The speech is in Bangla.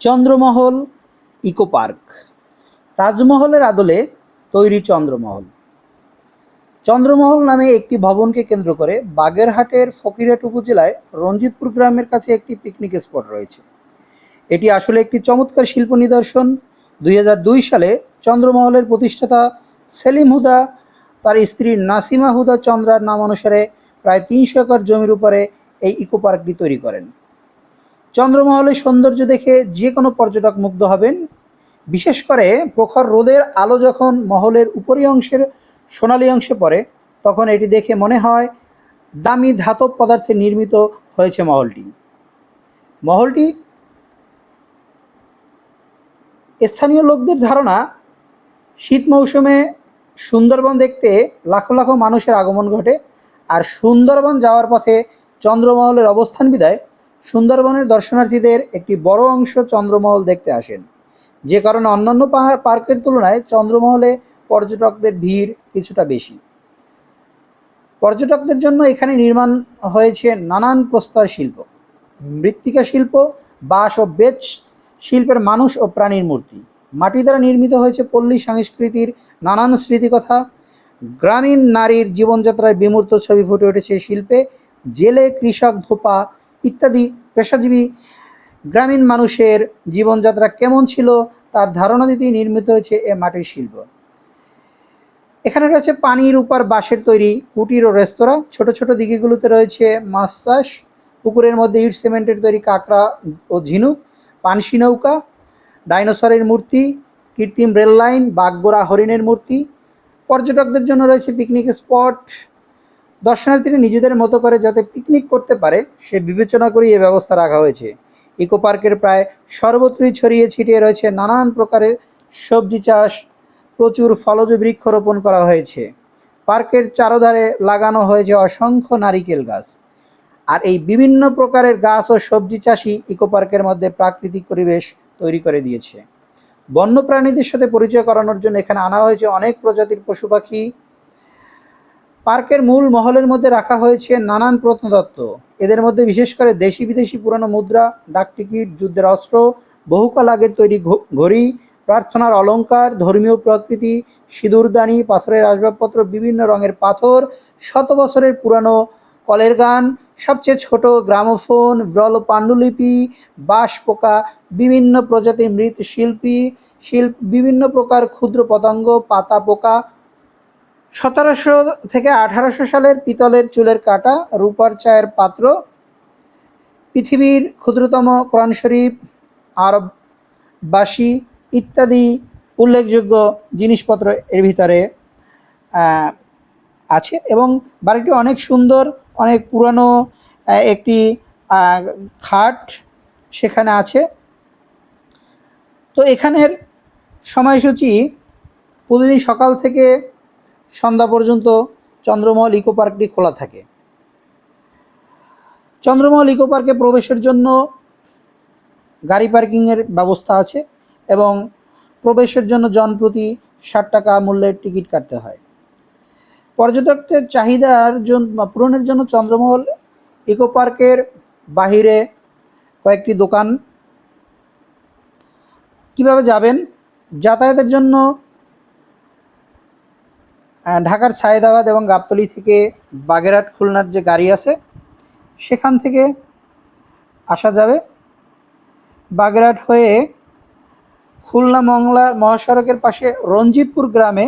Chandramahal eco park. তাজমহলের আদলে তৈরি চন্দ্রমহল। চন্দ্রমহল নামে একটি ভবনকে কেন্দ্র করে বাগেরহাটের ফকিরহাট উপজেলায় রঞ্জিতপুর গ্রামের কাছে একটি পিকনিক স্পট রয়েছে। এটি আসলে একটি চমৎকার শিল্প নিদর্শন। দুই হাজার দুই সালে চন্দ্রমহলের প্রতিষ্ঠাতা সেলিম হুদা, তার স্ত্রী নাসিমা হুদা চন্দ্রার নাম অনুসারে প্রায় তিনশো একর জমির উপরে এই ইকো পার্কটি তৈরি করেন। চন্দ্রমহলের সৌন্দর্য দেখে যে কোনো পর্যটক মুগ্ধ হবেন। বিশেষ করে প্রখর রোদের আলো যখন মহলের উপরি অংশের সোনালী অংশে পড়ে, তখন এটি দেখে মনে হয় দামি ধাতব পদার্থে নির্মিত হয়েছে মহলটি। মহলটি স্থানীয় লোকদের ধারণা, শীত মৌসুমে সুন্দরবন দেখতে লাখো লাখো মানুষের আগমন ঘটে, আর সুন্দরবন যাওয়ার পথে চন্দ্রমহলের অবস্থান বিদায় সুন্দরবনের দর্শনার্থীদের একটি বড় অংশ চন্দ্রমহল দেখতে আসেন। যে কারণে অন্যান্য পাহাড় পার্কের তুলনায় চন্দ্রমহলে পর্যটকদের ভিড় কিছুটা বেশি। পর্যটকদের জন্য এখানে নির্মাণ হয়েছে নানান প্রস্তর শিল্প। মৃত্তিকা শিল্প, বাঁশ ও বেচ শিল্পের মানুষ ও প্রাণীর মূর্তি। মাটি দ্বারা নির্মিত হয়েছে পল্লী সংস্কৃতির নানান স্মৃতিকথা। গ্রামীণ নারীর জীবনযাত্রার বিমূর্ত ছবি ফুটে উঠেছে শিল্পে। জেলে কৃষক ধোপা ইত্যাদি। পেশাজীবী গ্রামীণ মানুষের জীবনযাত্রা কেমন ছিল তার ধারণা দিতেই নির্মিত হয়েছে এ মাটির শিল্প। এখানে রয়েছে পানির উপর বাঁশের তৈরি কুটির ও রেস্তোরাঁ। ছোট ছোট দিঘিগুলোতে রয়েছে মাছ চাষ। পুকুরের মধ্যে ইট সিমেন্টের তৈরি কাঁকড়া ও ঝিনুক, পানসি নৌকা, ডাইনোসরের মূর্তি, কৃত্রিম রেল লাইন, বাগগোড়া হরিণের মূর্তি। পর্যটকদের জন্য রয়েছে পিকনিক স্পট দর্শনার্থীরা নিজেদের মতো করে যাতে পিকনিক করতে পারে, সে বিবেচনা করেই এ ব্যবস্থা রাখা হয়েছে। ইকো পার্কের প্রায় সর্বত্রই ছড়িয়ে ছিটিয়ে রয়েছে নানান প্রকারের সবজি চাষ, প্রচুর ফলজ বৃক্ষরোপণ করা হয়েছে। পার্কের চারোধারে লাগানো হয়েছে অসংখ্য নারিকেল গাছ। আর এই বিভিন্ন প্রকারের গাছ ও সবজি চাষই ইকো পার্কের মধ্যে প্রাকৃতিক পরিবেশ তৈরি করে দিয়েছে। বন্য প্রাণীদের সাথে পরিচয় করানোর জন্য এখানে আনা হয়েছে অনেক প্রজাতির পশু পাখি পার্কের মূল মহলের মধ্যে রাখা হয়েছে নানান প্রত্নতত্ত্ব। এদের মধ্যে বিশেষ করে দেশি বিদেশি পুরানো মুদ্রা ডাকটিকিট যুদ্ধের অস্ত্র, বহুকাল আগের তৈরি ঘড়ি, প্রার্থনার অলঙ্কার ধর্মীয় প্রকৃতি সিঁদুরদানি পাথরের আসবাবপত্র, বিভিন্ন রঙের পাথর, শত বছরের পুরানো কলের গান, সবচেয়ে ছোট গ্রামোফোন, ব্রল পাণ্ডুলিপি, বাঁশ পোকা, বিভিন্ন প্রজাতির মৃৎ শিল্পী শিল্প, বিভিন্ন প্রকার ক্ষুদ্র পতঙ্গ, পাতা পোকা সতেরোশো থেকে আঠারোশো সালের পিতলের চুলের কাটা রূপার চায়ের পাত্র, পৃথিবীর ক্ষুদ্রতম কোরআন শরীফ, আরব বাসি ইত্যাদি উল্লেখযোগ্য জিনিসপত্র এর ভিতরে আছে এবং বাড়িটি অনেক সুন্দর, অনেক পুরানো একটি খাট সেখানে আছে। তো এখানের সময়সূচি প্রতিদিন সকাল থেকে সন্ধ্যা পর্যন্ত চন্দ্রমহল ইকো পার্কটি খোলা থাকে। চন্দ্রমহল ইকো পার্কে প্রবেশের জন্য গাড়ি পার্কিংয়ের ব্যবস্থা আছে এবং প্রবেশের জন্য জনপ্রতি ষাট টাকা মূল্যের টিকিট কাটতে হয়। পর্যটকদের চাহিদার জন্য পূরণের জন্য চন্দ্রমহল ইকো পার্কের বাহিরে কয়েকটি দোকান। কীভাবে যাবেন? যাতায়াতের জন্য ঢাকার সায়েদাবাদ এবং গাবতলি থেকে বাগেরহাট, খুলনার যে গাড়ি আছে, সেখান থেকে আসা যাবে। বাগেরহাট হয়ে খুলনা মংলা মহাসড়কের পাশে রঞ্জিতপুর গ্রামে